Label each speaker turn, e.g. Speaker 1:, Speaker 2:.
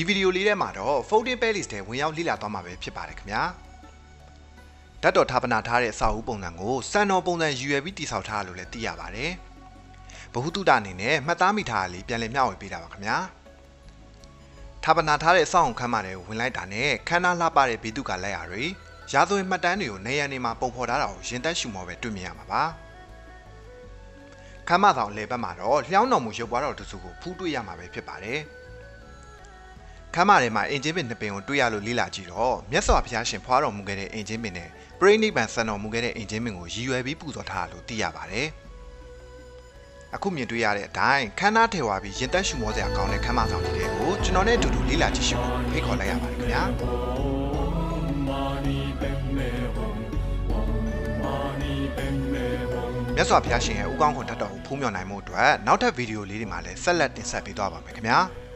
Speaker 1: ဒီဗီဒီယိုလေးထဲမှာတော့ Folding Palace ထဲဝင်ရောက်လေ့လာသွားမှာပဲဖြစ်ပါတယ်ခင်ဗျာဓာတ်တော်ဌာပနာထားတဲ့အဆောက်အဦပုံစံကိုစံတော်ပုံစံယူရပြီးတည်ဆောက်ထားလို့လည်းသိရပါတယ်ဘ ഹു တုတအနေနဲ့မှတ်သားမိထားတာလေးပြန်လည်မျှဝေပေးတာပါခင်ဗျာဌာပနာထားတဲ့အဆောက်အဦခန်းမတွေကိုဝင်လိုက်တာနဲ့ခန်းနာလှပတဲ့ဘေးသူကလက်ရာတွေရာဇဝင်မှတ်တမ်းတွေကိုနေရန်နေမှာပုံဖော်ထားတာကိုရင်သက်ရှုမောပဲတွေ့မြင်ရမှာပါခမ်းမဆောင်လေဘက်မှာတော့လျှောင်းတော်မူရုပ်ပွားတော်တစုကိုဖူးတွေ့ရမှာပဲဖြစ်ပါတယ် ခမ်းမထဲမှာအင်ဂျင်ပင်နှစ်ပင်ကိုတွေ့ရလို့လေ့လာကြည့်တော့မြတ်စွာဘုရားရှင်ဖွားတော်မူခဲ့တဲ့အင်ဂျင်ပင်နဲ့ပရိနိဗ္ဗာန်ဆန်တော်မူခဲ့တဲ့အင်ဂျင်ပင်ကိုရည်ရွယ်ပြီးပူဇော်ထားတာလို့သိရပါတယ်အခုမြင်တွေ့ရတဲ့အတိုင်းခမ်းနားထေဝါပြီးရင်သက်ရှုမောစရာကောင်းတဲ့ခမ်းမဆောင်လေးတွေကိုကျွန်တော်နဲ့အတူတူလေ့လာကြည့်ရှုဖို့ဖိတ်ခေါ်လိုက်ရပါတယ်ခင်ဗျာမြတ်စွာဘုရားရှင်ရဲ့ဥကောင်းခွန်ထတ်တော်ကိုဖူးမြော်နိုင်မှုအတွက်နောက်ထပ်ဗီဒီယိုလေးတွေမှာလည်းဆက်လက်တင်ဆက်ပေးသွားပါမယ်ခင်ဗျာ။